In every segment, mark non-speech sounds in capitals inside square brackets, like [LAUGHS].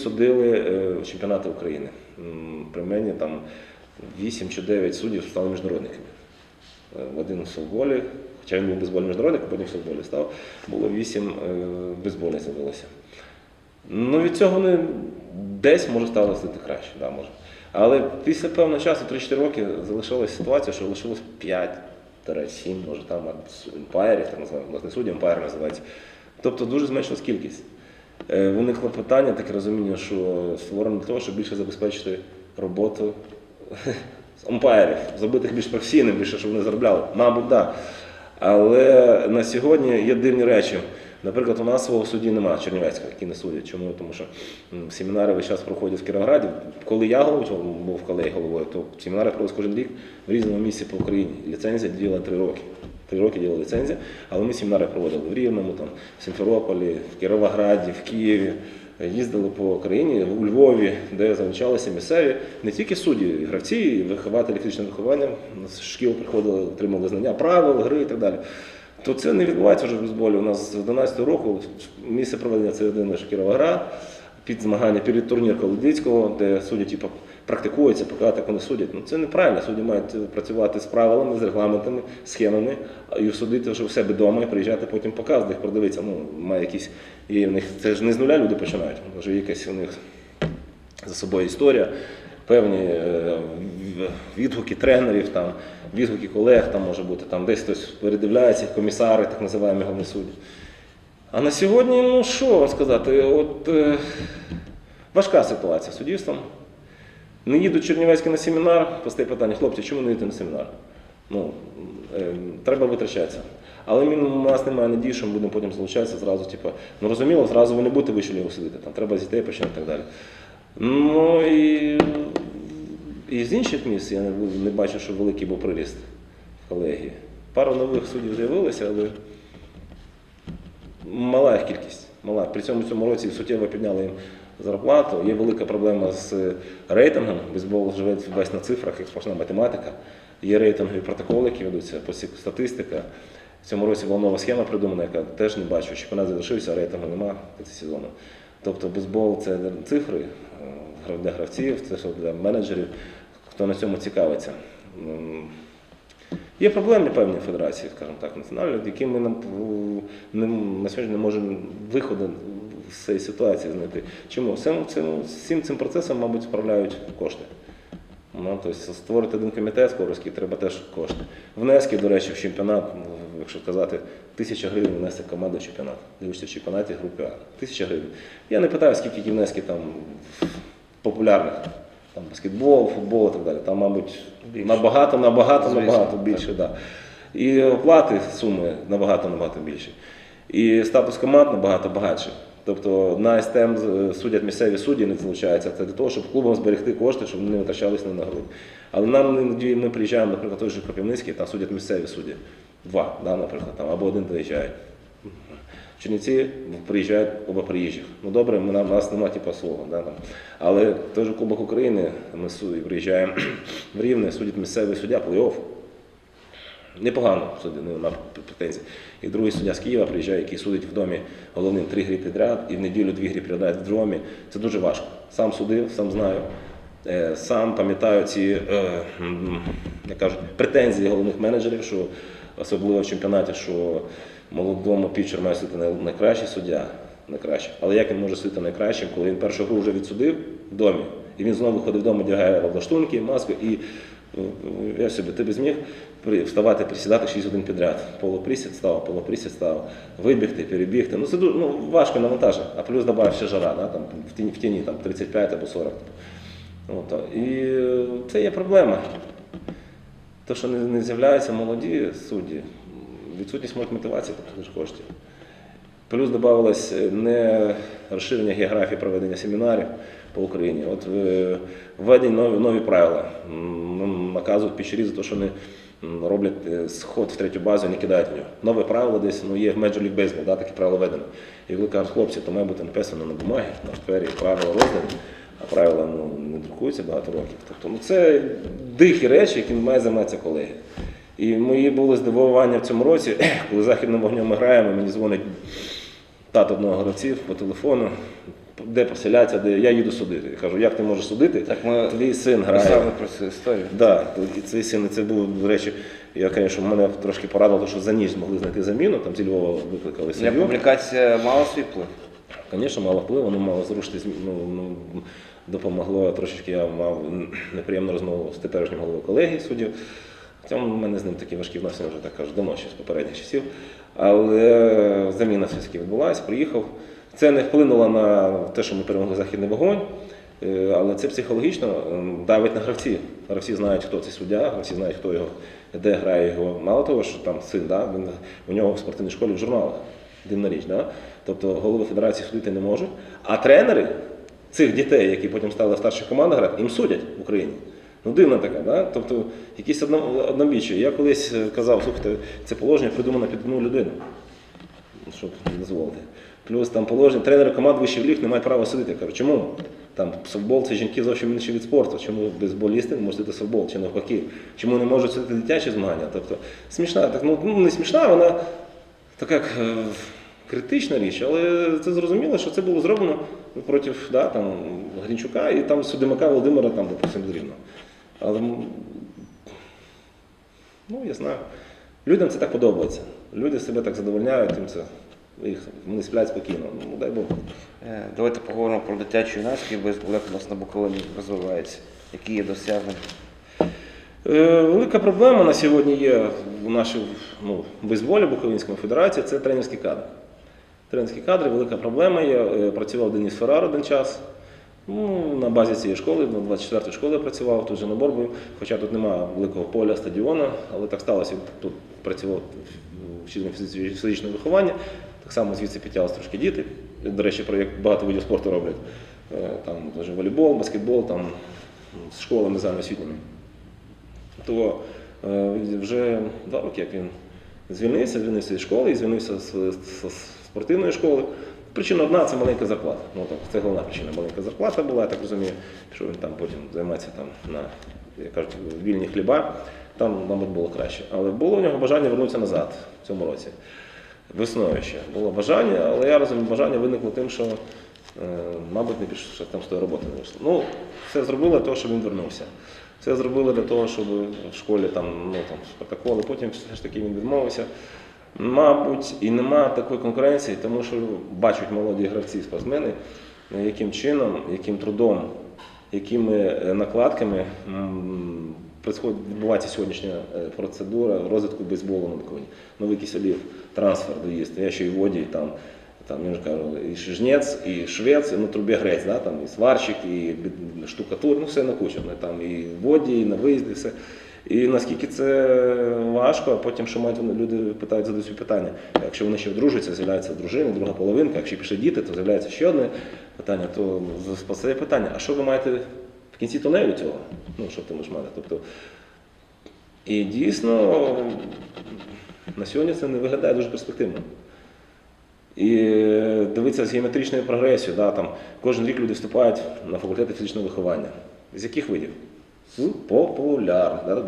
судили е, чемпіонати України. При мені там 8 чи 9 суддів стали міжнародниками. Е, Один в футболі, хоча він був безбольний міжнародник, а потім в футболі став, було 8 безбольних з'явилося. Ну, від цього не десь може стало стати краще, да, може. Але після певного часу, 3-4 роки, залишилася ситуація, що лишилось 5-7, може там емпайрів, так називаємо, власне судді, емпайр називається. Тобто дуже зменшилась кількість. Е, Виникло питання, таке розуміння, що створено для того, щоб більше забезпечити роботу [LAUGHS] емпайрів, зробити їх більш професійним, більше, щоб вони заробляли. Мабуть, так. Але на сьогодні є дивні речі. Наприклад, у нас свого судді немає Чернівецького, який не судять. Чому? Тому що семінари весь час проходять в Кіровограді. Коли я головою був колегій головою, то семінари проводять кожен рік в різному місці по Україні. Ліцензія діяла три роки. Три роки діяла ліцензія, але ми семінари проводили в Рівному, там, в Сімферополі, в Кіровограді, в Києві. Їздили по країні у Львові, де залучалися місцеві не тільки судді, гравці, і вихователі фізичного виховання з шкіл приходили, отримали знання правил, гри і так далі. То це не відбувається вже в бейсболі. У нас з 11 року місце проведення це один лише Кіровоград, під змагання перед турнір Колодицького, де судді типу, практикуються, показати, як вони судять. Ну це неправильно. Судді мають працювати з правилами, з регламентами, схемами, і судити вже в себе вдома і приїжджати потім показувати їх, продивитися. Ну, має якісь є в них. Це ж не з нуля люди починають. Може, якась у них за собою історія. Певні е, відгуки тренерів, там, відгуки колег, там може бути, там десь хтось передивляється, комісари, так називаємо головні судді. А на сьогодні, ну що вам сказати, от е, важка ситуація з суддівством. Не їдуть Чернівецькі на семінар, постає питання, хлопці, чому не їдете на семінар? Ну, е, треба витрачатися. Але у нас немає надії, що ми будемо потім залучатися зразу, типу, ну розуміло, зразу ви не будете вище лігу сидіти, там треба з дітей починати і так далі. Ну і, і з інших місць я не, не бачу, що великий був приріст в колегії. Пару нових суддів з'явилося, але мала їх кількість. Мала. При цьому цьому році суттєво підняли їм зарплату. Є велика проблема з рейтингом. Бейсбол живе весь на цифрах, як сплошна математика. Є рейтингові протоколи, які ведуться, статистика. В цьому році була нова схема придумана, яка теж не бачу. Чемпіонат завершився, а рейтингу нема цього сезону. Тобто бейсбол це цифри е, для гравців, це що для менеджерів, хто на цьому цікавиться. Є проблемні певні федерації, скажімо так, національні, які ми не- на сьогодні не можемо виходу з цієї ситуації знайти. Чому? Всім цим, всім цим процесом, мабуть, справляють кошти. Ну, тобто створити один комітет скоростський треба теж кошти. Внески, до речі, в чемпіонат, ну, якщо казати, тисяча гривень внести команду в чемпіонат. Дивишся в чемпіонаті групи А. Тисяча гривень. Я не питаю, скільки ті внески там популярних. Там баскетбол, футбол і так далі. Там, мабуть, набагато, набагато, Звісно, набагато більше. Да. І оплати суми набагато набагато більші. І статус команд набагато багатший. Тобто на СТМ судять місцеві судді не залучаються. Це для того, щоб клубам зберегти кошти, щоб вони не витрачались на нагороди. Але нам іноді ми приїжджаємо, наприклад, той же Кропивницький, там судять місцеві судді. Два, да, наприклад, там, або один приїжджає. Чернівці приїжджають оба приїжджих. Ну добре, ми, нам- у нас немає типу свого. Да, там. Але той же Кубок України ми приїжджаємо [CLEARS THROAT] в Рівне, судять місцевий суддя плей-офф. Непогано судді, не на претензії. І другий суддя з Києва приїжджає, який судить в домі головним три гри підряд, і в неділю дві гри підряд в домі. Це дуже важко. Сам судив, сам знаю. Е, Сам пам'ятаю ці е, як кажуть, претензії головних менеджерів, що особливо в чемпіонаті, що молодому пітчер має най- найкращий суддя, найкраще. Але як він може судити найкращим, коли він першу гру вже відсудив в домі, і він знову виходить вдома, одягає лаштунки, маску і я собі, ти б зміг вставати, присідати 6 годин підряд. Полуприсід став, полуприсід став, вибігти, перебігти. Ну це дуже ну, важко навантажено. А плюс добавив ще жара, да, там, в тіні, в тіні там, 35 або 40. От, і е, це є проблема. То, що не, не з'являються молоді судді, відсутність моїх мотивацій, тобто ж коштів. Плюс додавалось е, не розширення географії проведення семінарів по Україні. От е, введені нові, нові правила. Наказують пічері за те, що вони роблять е, сход в третю базу і не кидають в нього. Нове правило десь ну, є в Major League Baseball, да, таке правило введено. І коли кажуть, хлопці, то має бути написано на бумагі, на папері правила роздані, а правила ну, не друкуються багато років. Тобто, ну, це дикі речі, якими має займатися колеги. І мої були здивування в цьому році, коли західним вогнем ми граємо, мені дзвонить тато одного гравців по телефону. Де поселяться, де я їду судити. Я кажу, як ти можеш судити? Так ми Твій син грає. писали про цю історію. Да, і цей син, це було, до речі, я, звісно, мене трошки порадило, що за ніч змогли знайти заміну, там зі Львова викликали Для публікація мала свій вплив. Звісно, мало впливу, воно мало зрушити, ну, ну, допомогло трошечки, я мав неприємну розмову з теперішнім головою колегії суддів. Хоча в мене з ним такі важкі відносини вже так кажу, давно ще з попередніх часів. Але заміна все-таки відбулася, приїхав. Це не вплинуло на те, що ми перемогли західний вогонь, е, але це психологічно давить на гравців. Гравці знають, хто цей суддя, гравці знають, хто його, де грає його. Мало того, що там син, да, він, у нього в спортивній школі в журналах. Дивна річ, да? тобто голови федерації судити не можуть, а тренери цих дітей, які потім стали в старших командах грати, їм судять в Україні. Ну, дивна така, да? тобто якісь одно- однобіччя. Я колись е, казав, слухайте, це положення придумано під одну людину, щоб дозволити. Плюс там положення, тренери команд вищих ліг не мають права судити. Я кажу, чому? Там софтбол це жінки зовсім інший від спорту. Чому бейсболісти не можуть судити софтбол чи навпаки? Чому не можуть судити дитячі змагання? Тобто смішна, так, ну, ну не смішна, вона така е, критична річ, але це зрозуміло, що це було зроблено проти да, там, Грінчука і там судимака Володимира, там, допустим, Дрівно. Але ну, я знаю. Людям це так подобається. Люди себе так задовольняють, тим це їх вони сплять спокійно. Ну, дай Бог. Е, Давайте поговоримо про дитячу юнацький як у нас на Буковині розвивається, які є досягнення. Е, Велика проблема на сьогодні є в нашій ну, бейсболі Буковинської федерації це тренерські кадри. Тренерські кадри, велика проблема є. Е, Працював Деніс Феррар один час. Ну, на базі цієї школи, на 24-ї школи працював, тут же набор був, хоча тут немає великого поля, стадіону, але так сталося, тут працював вчителем фізичного виховання. Так само звідси підтягувалися трошки діти. До речі, проєкт багато видів спорту роблять. Е, Там теж волейбол, баскетбол, там з школами загальноосвітніми то е, вже два роки, як він звільнився, звільнився зі школи і звільнився з, з- з спортивної школи. Причина одна це маленька зарплата. Ну, так, це головна причина. Маленька зарплата була, я так розумію, що він там потім займається там на як кажуть, вільні хліба. Там, мабуть, було краще. Але було в нього бажання вернутися назад в цьому році. Весною ще було бажання, але я розумію, бажання виникло тим, що, е, мабуть, не більше там з тої роботи не вийшло. Ну, все зробили для того, щоб він вернувся. Це зробили для того, щоб в школі там, ну, там, протоколи, потім все ж таки він відмовився. Мабуть, і нема такої конкуренції, тому що бачать молоді гравці, спортсмени, яким чином, яким трудом, якими е, накладками відбувається сьогоднішня е, процедура розвитку бейсболу на Буковині. Новий Киселів, трансфер доїзд. Я ще й водій там. Там, я ж кажу, і шижнець, і швець, і ну, трубігрець, да, там, і сварщик, і штукатур, ну все на кучу. Ну, Там, і воді, і на виїзді, все. І наскільки це важко, а потім що мають люди питають, задають собі питання. Якщо вони ще одружуються, з'являється дружина, друга половинка, якщо пішли діти, то з'являється ще одне питання, то постає питання, а що ви маєте в кінці тунелю цього? Ну, що ти можеш мати? Тобто, і дійсно на сьогодні це не виглядає дуже перспективно. І дивитися з геометричною прогресією, да, там, кожен рік люди вступають на факультети фізичного виховання. З яких видів? Популярних, да,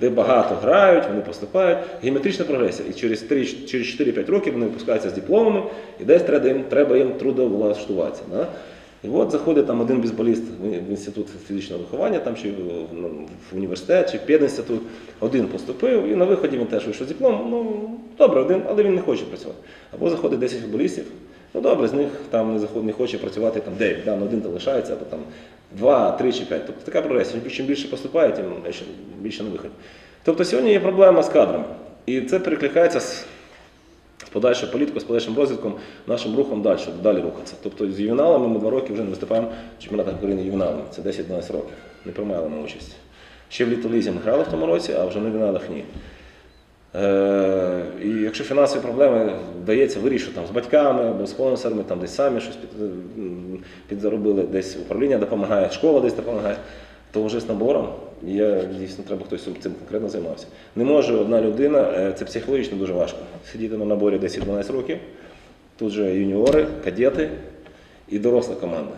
де багато грають, вони поступають. Геометрична прогресія. І через 3, через 4-5 років вони випускаються з дипломами, і десь треба їм, треба їм трудовлаштуватися. Да? І от заходить там один бейсболіст в в інститут фізичного виховання, там чи в, ну, університет, чи в пединститут, один поступив, і на виході він теж вийшов з дипломом. Ну, добре, один, але він не хоче працювати. Або заходить 10 футболістів, ну добре, з них там не заход, не хоче працювати там 9, да, ну, один залишається, або там 2, 3 чи 5. Тобто така прогресія. Чим більше поступає, тим більше на виході. Тобто сьогодні є проблема з кадрами. І це перекликається з з подальшою політикою, з подальшим розвитком, нашим рухом далі, далі рухатися. Тобто з ювеналами ми два роки вже не виступаємо в чемпіонатах України ювеналами. Це 10-12 років. Не приймали ми участь. Ще в літолізі ми грали в тому році, а вже на ювеналах ні. Е, і якщо фінансові проблеми вдається вирішити там, з батьками або з спонсорами, там десь самі щось під, підзаробили, десь управління допомагає, школа десь допомагає, то вже з набором я дійсно треба хтось цим конкретно займався. Не може одна людина, е, це психологічно дуже важко. Сидіти на наборі 10-12 років, тут же юніори, кадети і доросла команда.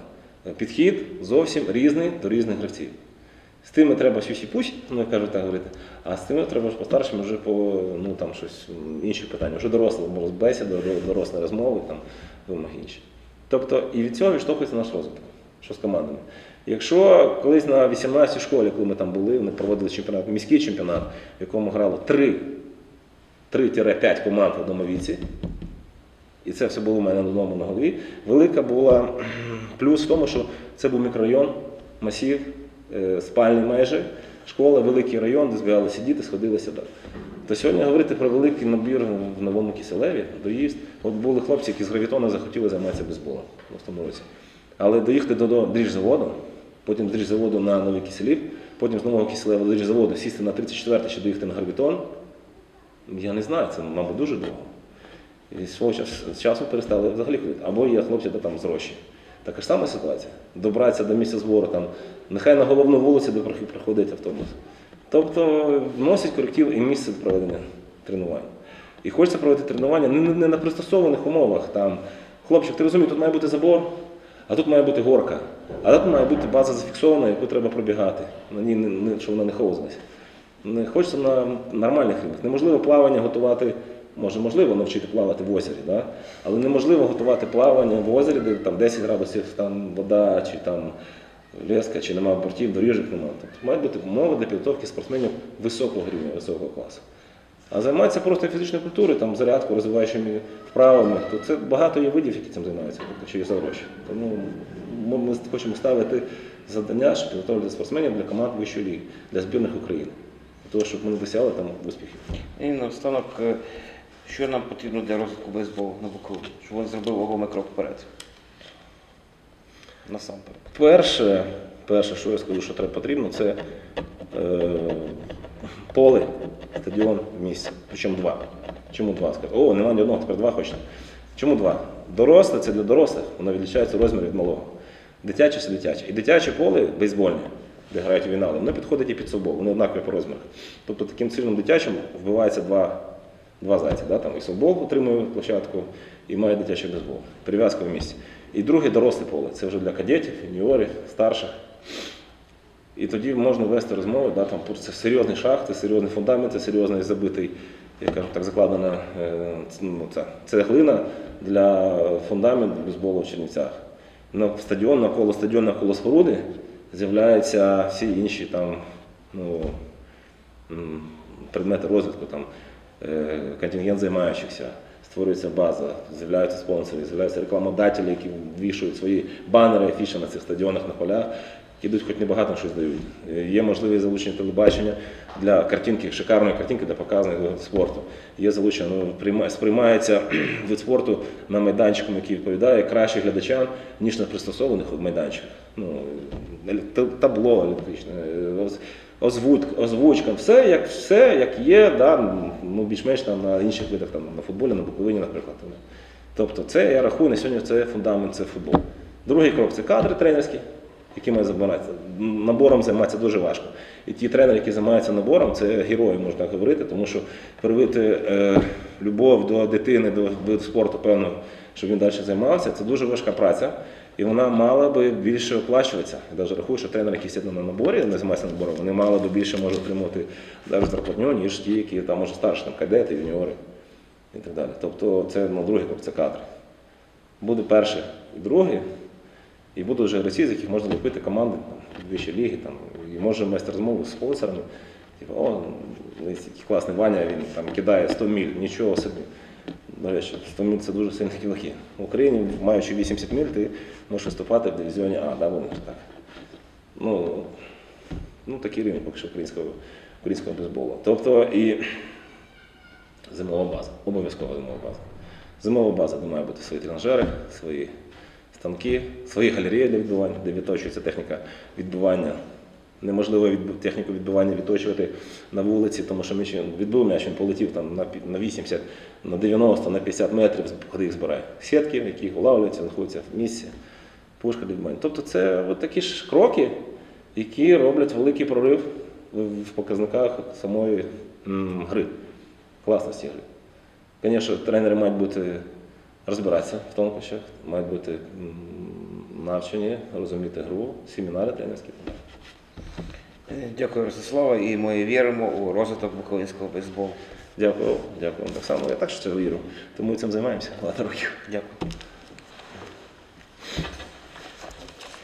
Підхід зовсім різний до різних гравців. З тими треба сюсі пусь, ну як кажуть так говорити, а з тими треба ж постаршими вже по ну там щось інші питання. Вже доросла бесіда, дорослі розмови, там вимоги інші. Тобто і від цього відштовхується наш розвиток, що з командами. Якщо колись на 18-й школі, коли ми там були, вони проводили чемпіонат, міський чемпіонат, в якому грало 3 3-5 команд в одному віці, і це все було у мене додому на голові. Велика була плюс в тому, що це був мікрорайон, масів, е, спальний майже, школа, великий район, де збігалися діти, сходили сюди. То сьогодні говорити про великий набір в новому киселеві, доїзд. От були хлопці, які з гравітона захотіли займатися бейсболом в тому році. Але доїхати до, дріжзаводу, потім з дріжзаводу на новий киселів, потім з нового киселева до дріжзаводу сісти на 34 ще доїхати на гравітон. Я не знаю, це, мабуть, дуже довго. І свого часу, з часу перестали взагалі ходити. Або є хлопці, де там з гроші. Така ж сама ситуація. Добратися до місця збору, там, нехай на головну вулицю, де проходить автобус. Тобто вносить коректив і місце проведення тренувань. І хочеться проводити тренування не на пристосованих умовах. Там, хлопчик, ти розумієш, тут має бути забор, а тут має бути горка, а тут має бути база зафіксована, яку треба пробігати, на ній не, щоб вона не ховзалася. Не хочеться на нормальних рівнях. Неможливо плавання готувати, може, можливо навчити плавати в озері, да? але неможливо готувати плавання в озері, де там 10 градусів там, вода, чи там леска, чи немає бортів, доріжок немає. Тобто мають бути умови для підготовки спортсменів високого рівня, високого класу. А займатися просто фізичною культурою, там, зарядку, розвиваючими вправами, то це багато є видів, які цим займаються, тобто, чи є за гроші. Тому ми, ми хочемо ставити завдання, щоб підготовлювати спортсменів для команд вищої ліги, для збірних України. Для того, щоб ми досягли там успіхів. І наостанок, е, що нам потрібно для розвитку бейсболу на Буковині, щоб він зробив вагомий крок вперед. Насамперед. Перше, перше, що я скажу, що треба потрібно, це е, поле, стадіон в місті. Причому два. Чому два? О, немає ні одного, тепер два хочете. Чому два? Доросле це для дорослих, воно відлічається розмір від малого. Дитяче це дитяче. І дитяче поле бейсбольне, де грають у воно підходить і під собою, вони однакові по розмірах. Тобто таким цільним дитячим вбивається два, два зайці. Да? Там і софтбол отримує площадку, і має дитячий бейсбол. Прив'язка в місті. І друге доросле поле. Це вже для кадетів, юніорів, старших. І тоді можна вести розмови, да, там, це серйозний шах, це серйозний фундамент, це серйозний забитий, я кажу, так закладена е, ну, це, це глина для фундаменту бейсболу в Чернівцях. На стадіон, навколо стадіону, навколо споруди з'являються всі інші там, ну, предмети розвитку, там, е, контингент займаючихся, створюється база, з'являються спонсори, з'являються рекламодателі, які вішають свої банери, афіші на цих стадіонах на полях, йдуть хоч небагато щось дають. Е, Є можливість залучення телебачення для картинки, шикарної картинки для показаних видів спорту. Є залучення, ну, сприймається [CLEARS THROAT] вид спорту на майданчику, який відповідає краще глядачам, ніж на пристосованих майданчиках. Ну, табло електричне, е, озвучка, все як, все як є, да, ну, більш-менш там, на інших видах, там, на футболі, на Буковині, наприклад. Тобто це я рахую на сьогодні це фундамент, це футбол. Другий крок це кадри тренерські, які мають займатися. Набором займатися дуже важко. І ті тренери, які займаються набором, це герої, можна говорити, тому що привити е, любов до дитини, до виду спорту, певно, щоб він далі займався, це дуже важка праця. І вона мала би більше оплачуватися. Я навіть рахую, що тренери, які сидять на наборі, не займаються набором, вони мали би більше може отримувати зарплатню, ніж ті, які там може старші, там кадети, юніори і так далі. Тобто це ну, другий крок, це кадри. Буде перший і другий, і будуть вже гравці, з яких можна ліпити команди вищої ліги, там, і може вести розмову з спонсорами. Типу, о, який класний Ваня, він там кидає 100 міль, нічого собі. До речі, 100 міль це дуже сильні кілки. В Україні, маючи 80 міль, ти можеш виступати в дивізіоні А, да, вони так. Ну, ну такий рівень поки що українського, українського бейсболу. Тобто і зимова база, обов'язкова зимова база. Зимова база, де має бути свої тренажери, свої станки, свої галереї для відбивання, де відточується техніка відбивання. Неможливо відб- техніку відбивання відточувати на вулиці, тому що м'яч відбив м'яч, він полетів там на на 80, на 90, на 50 метрів, ходи їх збирає. Сітки, які улавлюються, знаходяться в місці, пушка відбивання. Тобто це от такі ж кроки, які роблять великий прорив в показниках самої м, гри, класності гри. Звісно, тренери мають бути розбиратися в тонкощах, мають бути навчені, розуміти гру, семінари тренерські. Е, Дякую, Ростислава, і ми віримо у розвиток буковинського бейсболу. Дякую, дякую. Так само я так що вірю. Тому цим займаємося багато років. Дякую.